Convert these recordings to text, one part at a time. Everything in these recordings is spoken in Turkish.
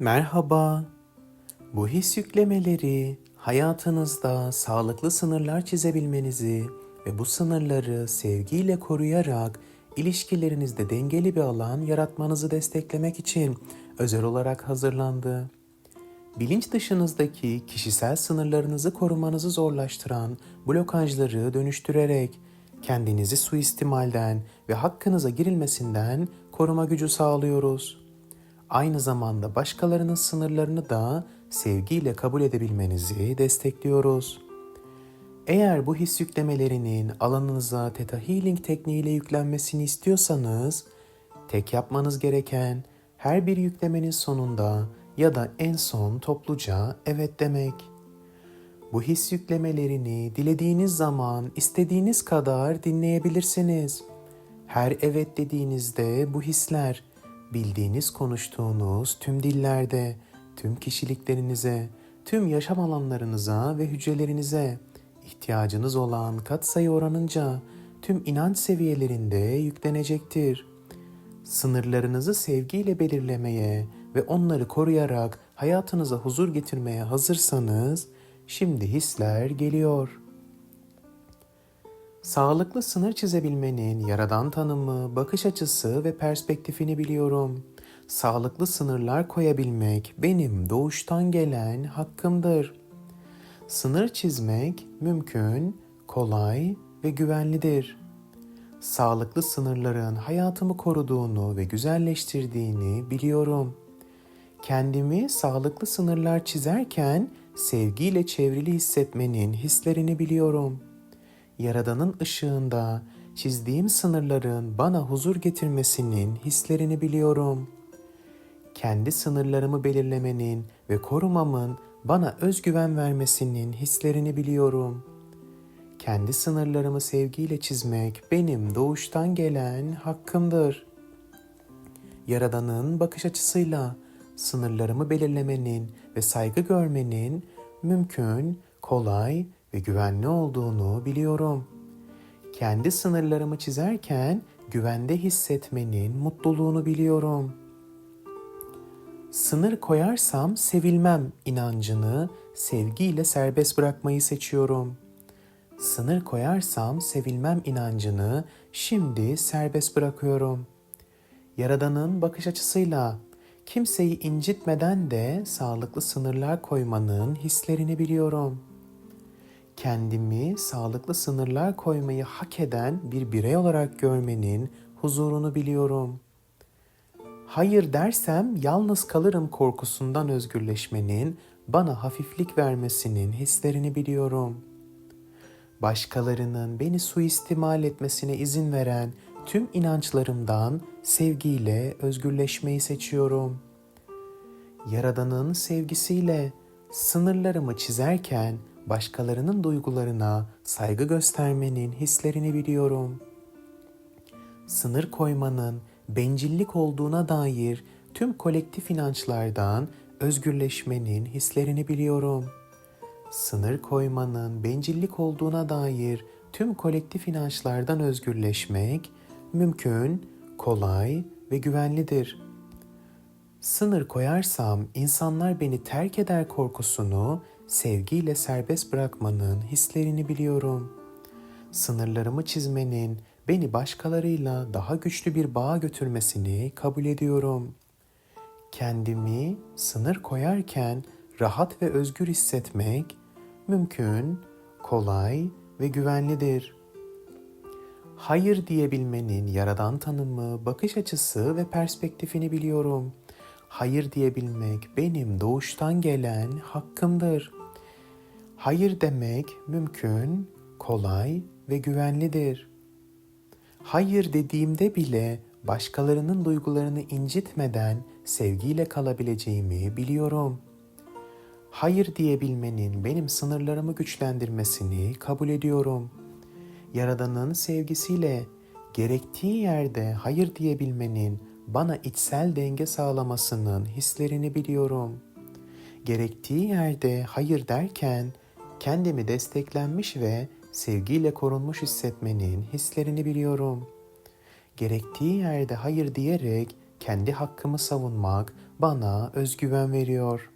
Merhaba. Bu his yüklemeleri hayatınızda sağlıklı sınırlar çizebilmenizi ve bu sınırları sevgiyle koruyarak ilişkilerinizde dengeli bir alan yaratmanızı desteklemek için özel olarak hazırlandı. Bilinç dışınızdaki kişisel sınırlarınızı korumanızı zorlaştıran blokajları dönüştürerek kendinizi suistimalden ve hakkınıza girilmesinden koruma gücü sağlıyoruz aynı zamanda başkalarının sınırlarını da sevgiyle kabul edebilmenizi destekliyoruz. Eğer bu his yüklemelerinin alanınıza Theta Healing tekniğiyle yüklenmesini istiyorsanız, tek yapmanız gereken her bir yüklemenin sonunda ya da en son topluca evet demek. Bu his yüklemelerini dilediğiniz zaman istediğiniz kadar dinleyebilirsiniz. Her evet dediğinizde bu hisler bildiğiniz konuştuğunuz tüm dillerde, tüm kişiliklerinize, tüm yaşam alanlarınıza ve hücrelerinize ihtiyacınız olan katsayı oranınca tüm inanç seviyelerinde yüklenecektir. Sınırlarınızı sevgiyle belirlemeye ve onları koruyarak hayatınıza huzur getirmeye hazırsanız şimdi hisler geliyor. Sağlıklı sınır çizebilmenin yaradan tanımı, bakış açısı ve perspektifini biliyorum. Sağlıklı sınırlar koyabilmek benim doğuştan gelen hakkımdır. Sınır çizmek mümkün, kolay ve güvenlidir. Sağlıklı sınırların hayatımı koruduğunu ve güzelleştirdiğini biliyorum. Kendimi sağlıklı sınırlar çizerken sevgiyle çevrili hissetmenin hislerini biliyorum.'' Yaradan'ın ışığında çizdiğim sınırların bana huzur getirmesinin hislerini biliyorum. Kendi sınırlarımı belirlemenin ve korumamın bana özgüven vermesinin hislerini biliyorum. Kendi sınırlarımı sevgiyle çizmek benim doğuştan gelen hakkımdır. Yaradan'ın bakış açısıyla sınırlarımı belirlemenin ve saygı görmenin mümkün, kolay ve güvenli olduğunu biliyorum. Kendi sınırlarımı çizerken güvende hissetmenin mutluluğunu biliyorum. Sınır koyarsam sevilmem inancını sevgiyle serbest bırakmayı seçiyorum. Sınır koyarsam sevilmem inancını şimdi serbest bırakıyorum. Yaradan'ın bakış açısıyla kimseyi incitmeden de sağlıklı sınırlar koymanın hislerini biliyorum.'' Kendimi sağlıklı sınırlar koymayı hak eden bir birey olarak görmenin huzurunu biliyorum. Hayır dersem yalnız kalırım korkusundan özgürleşmenin bana hafiflik vermesinin hislerini biliyorum. Başkalarının beni suistimal etmesine izin veren tüm inançlarımdan sevgiyle özgürleşmeyi seçiyorum. Yaradan'ın sevgisiyle sınırlarımı çizerken başkalarının duygularına saygı göstermenin hislerini biliyorum. Sınır koymanın bencillik olduğuna dair tüm kolektif inançlardan özgürleşmenin hislerini biliyorum. Sınır koymanın bencillik olduğuna dair tüm kolektif inançlardan özgürleşmek mümkün, kolay ve güvenlidir. Sınır koyarsam insanlar beni terk eder korkusunu sevgiyle serbest bırakmanın hislerini biliyorum. Sınırlarımı çizmenin beni başkalarıyla daha güçlü bir bağa götürmesini kabul ediyorum. Kendimi sınır koyarken rahat ve özgür hissetmek mümkün, kolay ve güvenlidir. Hayır diyebilmenin yaradan tanımı, bakış açısı ve perspektifini biliyorum. Hayır diyebilmek benim doğuştan gelen hakkımdır. Hayır demek mümkün, kolay ve güvenlidir. Hayır dediğimde bile başkalarının duygularını incitmeden sevgiyle kalabileceğimi biliyorum. Hayır diyebilmenin benim sınırlarımı güçlendirmesini kabul ediyorum. Yaradan'ın sevgisiyle gerektiği yerde hayır diyebilmenin bana içsel denge sağlamasının hislerini biliyorum. Gerektiği yerde hayır derken kendimi desteklenmiş ve sevgiyle korunmuş hissetmenin hislerini biliyorum. Gerektiği yerde hayır diyerek kendi hakkımı savunmak bana özgüven veriyor.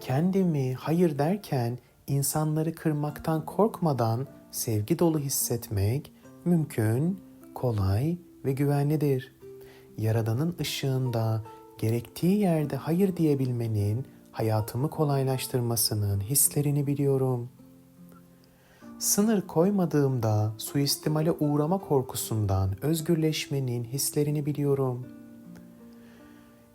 Kendimi hayır derken insanları kırmaktan korkmadan sevgi dolu hissetmek mümkün, kolay ve güvenlidir. Yaradanın ışığında gerektiği yerde hayır diyebilmenin hayatımı kolaylaştırmasının hislerini biliyorum. Sınır koymadığımda suistimale uğrama korkusundan özgürleşmenin hislerini biliyorum.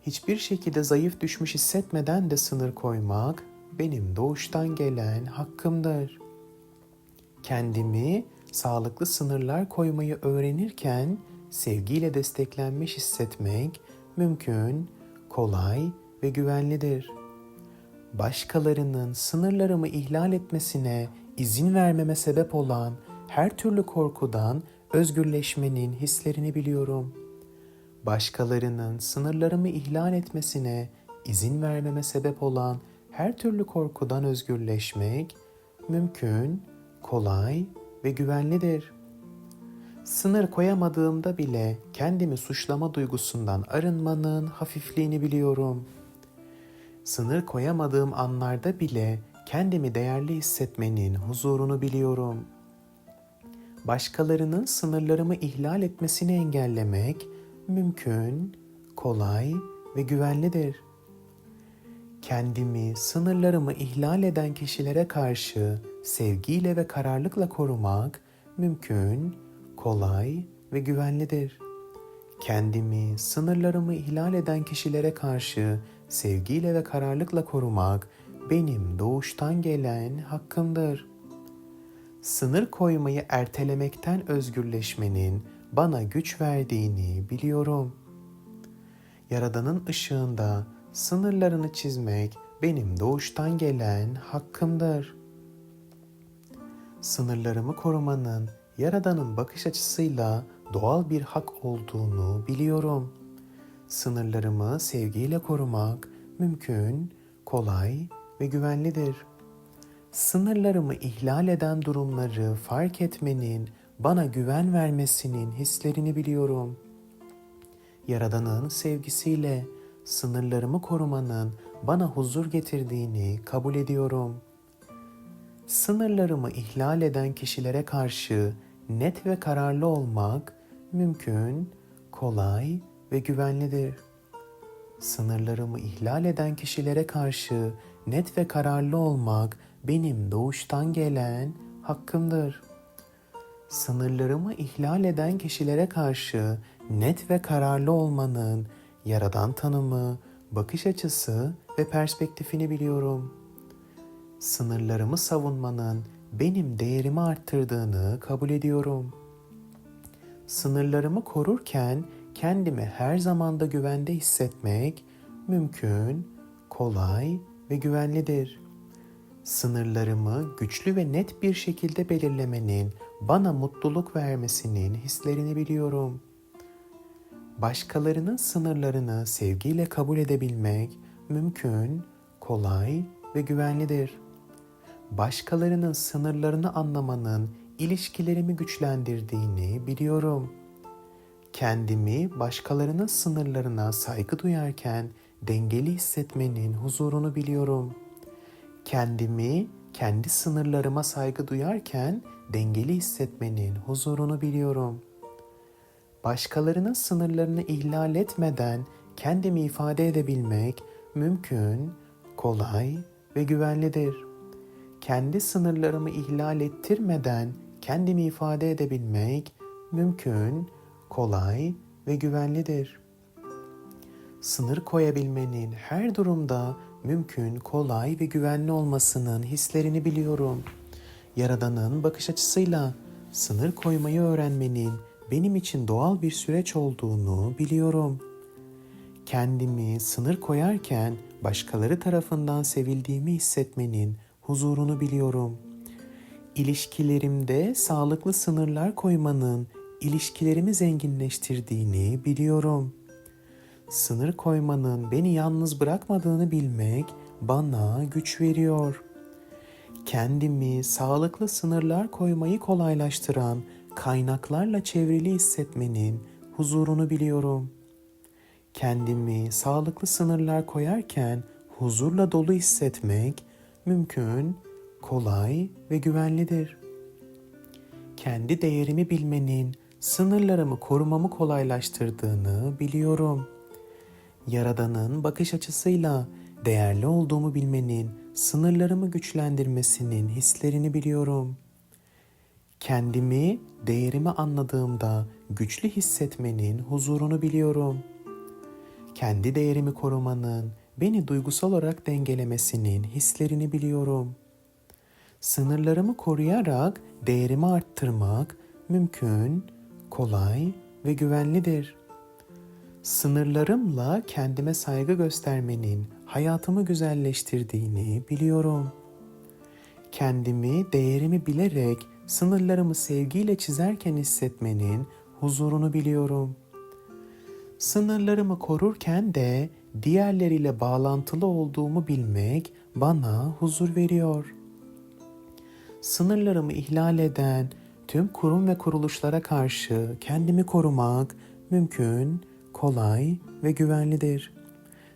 Hiçbir şekilde zayıf düşmüş hissetmeden de sınır koymak benim doğuştan gelen hakkımdır. Kendimi sağlıklı sınırlar koymayı öğrenirken sevgiyle desteklenmiş hissetmek mümkün, kolay ve güvenlidir. Başkalarının sınırlarımı ihlal etmesine izin vermeme sebep olan her türlü korkudan özgürleşmenin hislerini biliyorum. Başkalarının sınırlarımı ihlal etmesine izin vermeme sebep olan her türlü korkudan özgürleşmek mümkün, kolay ve güvenlidir. Sınır koyamadığımda bile kendimi suçlama duygusundan arınmanın hafifliğini biliyorum. Sınır koyamadığım anlarda bile kendimi değerli hissetmenin huzurunu biliyorum. Başkalarının sınırlarımı ihlal etmesini engellemek mümkün, kolay ve güvenlidir. Kendimi, sınırlarımı ihlal eden kişilere karşı sevgiyle ve kararlılıkla korumak mümkün, kolay ve güvenlidir. Kendimi, sınırlarımı ihlal eden kişilere karşı sevgiyle ve kararlılıkla korumak benim doğuştan gelen hakkımdır. Sınır koymayı ertelemekten özgürleşmenin bana güç verdiğini biliyorum. Yaradanın ışığında sınırlarını çizmek benim doğuştan gelen hakkımdır. Sınırlarımı korumanın Yaradan'ın bakış açısıyla doğal bir hak olduğunu biliyorum. Sınırlarımı sevgiyle korumak mümkün, kolay ve güvenlidir. Sınırlarımı ihlal eden durumları fark etmenin bana güven vermesinin hislerini biliyorum. Yaradan'ın sevgisiyle sınırlarımı korumanın bana huzur getirdiğini kabul ediyorum. Sınırlarımı ihlal eden kişilere karşı net ve kararlı olmak mümkün, kolay ve güvenlidir. Sınırlarımı ihlal eden kişilere karşı net ve kararlı olmak benim doğuştan gelen hakkımdır. Sınırlarımı ihlal eden kişilere karşı net ve kararlı olmanın yaradan tanımı, bakış açısı ve perspektifini biliyorum. Sınırlarımı savunmanın benim değerimi arttırdığını kabul ediyorum. Sınırlarımı korurken kendimi her zamanda güvende hissetmek mümkün, kolay ve güvenlidir. Sınırlarımı güçlü ve net bir şekilde belirlemenin bana mutluluk vermesinin hislerini biliyorum. Başkalarının sınırlarını sevgiyle kabul edebilmek mümkün, kolay ve güvenlidir. Başkalarının sınırlarını anlamanın ilişkilerimi güçlendirdiğini biliyorum. Kendimi başkalarının sınırlarına saygı duyarken dengeli hissetmenin huzurunu biliyorum. Kendimi kendi sınırlarıma saygı duyarken dengeli hissetmenin huzurunu biliyorum. Başkalarının sınırlarını ihlal etmeden kendimi ifade edebilmek mümkün, kolay ve güvenlidir. Kendi sınırlarımı ihlal ettirmeden kendimi ifade edebilmek mümkün, kolay ve güvenlidir. Sınır koyabilmenin her durumda mümkün, kolay ve güvenli olmasının hislerini biliyorum. Yaradan'ın bakış açısıyla sınır koymayı öğrenmenin benim için doğal bir süreç olduğunu biliyorum. Kendimi sınır koyarken başkaları tarafından sevildiğimi hissetmenin huzurunu biliyorum. İlişkilerimde sağlıklı sınırlar koymanın ilişkilerimi zenginleştirdiğini biliyorum. Sınır koymanın beni yalnız bırakmadığını bilmek bana güç veriyor. Kendimi sağlıklı sınırlar koymayı kolaylaştıran kaynaklarla çevrili hissetmenin huzurunu biliyorum. Kendimi sağlıklı sınırlar koyarken huzurla dolu hissetmek mümkün, kolay ve güvenlidir. Kendi değerimi bilmenin sınırlarımı korumamı kolaylaştırdığını biliyorum. Yaradan'ın bakış açısıyla değerli olduğumu bilmenin sınırlarımı güçlendirmesinin hislerini biliyorum. Kendimi, değerimi anladığımda güçlü hissetmenin huzurunu biliyorum. Kendi değerimi korumanın beni duygusal olarak dengelemesinin hislerini biliyorum. Sınırlarımı koruyarak değerimi arttırmak mümkün, kolay ve güvenlidir. Sınırlarımla kendime saygı göstermenin hayatımı güzelleştirdiğini biliyorum. Kendimi, değerimi bilerek sınırlarımı sevgiyle çizerken hissetmenin huzurunu biliyorum. Sınırlarımı korurken de diğerleriyle bağlantılı olduğumu bilmek bana huzur veriyor. Sınırlarımı ihlal eden tüm kurum ve kuruluşlara karşı kendimi korumak mümkün, kolay ve güvenlidir.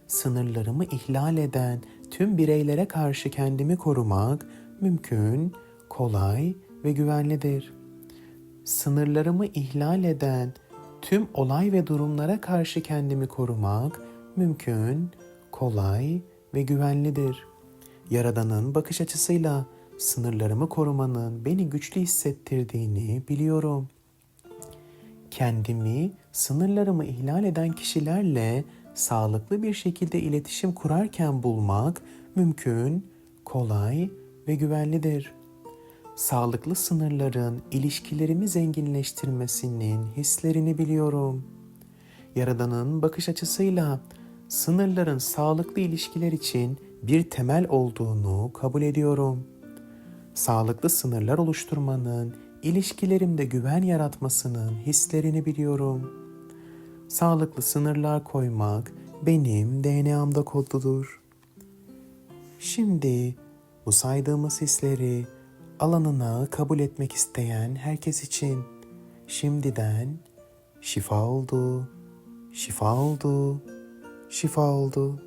Sınırlarımı ihlal eden tüm bireylere karşı kendimi korumak mümkün, kolay ve güvenlidir. Sınırlarımı ihlal eden tüm olay ve durumlara karşı kendimi korumak mümkün, kolay ve güvenlidir. Yaradan'ın bakış açısıyla sınırlarımı korumanın beni güçlü hissettirdiğini biliyorum. Kendimi, sınırlarımı ihlal eden kişilerle sağlıklı bir şekilde iletişim kurarken bulmak mümkün, kolay ve güvenlidir. Sağlıklı sınırların ilişkilerimi zenginleştirmesinin hislerini biliyorum. Yaradan'ın bakış açısıyla sınırların sağlıklı ilişkiler için bir temel olduğunu kabul ediyorum. Sağlıklı sınırlar oluşturmanın ilişkilerimde güven yaratmasının hislerini biliyorum. Sağlıklı sınırlar koymak benim DNA'mda kodludur. Şimdi bu saydığımız hisleri alanına kabul etmek isteyen herkes için şimdiden şifa oldu, şifa oldu, şifa oldu.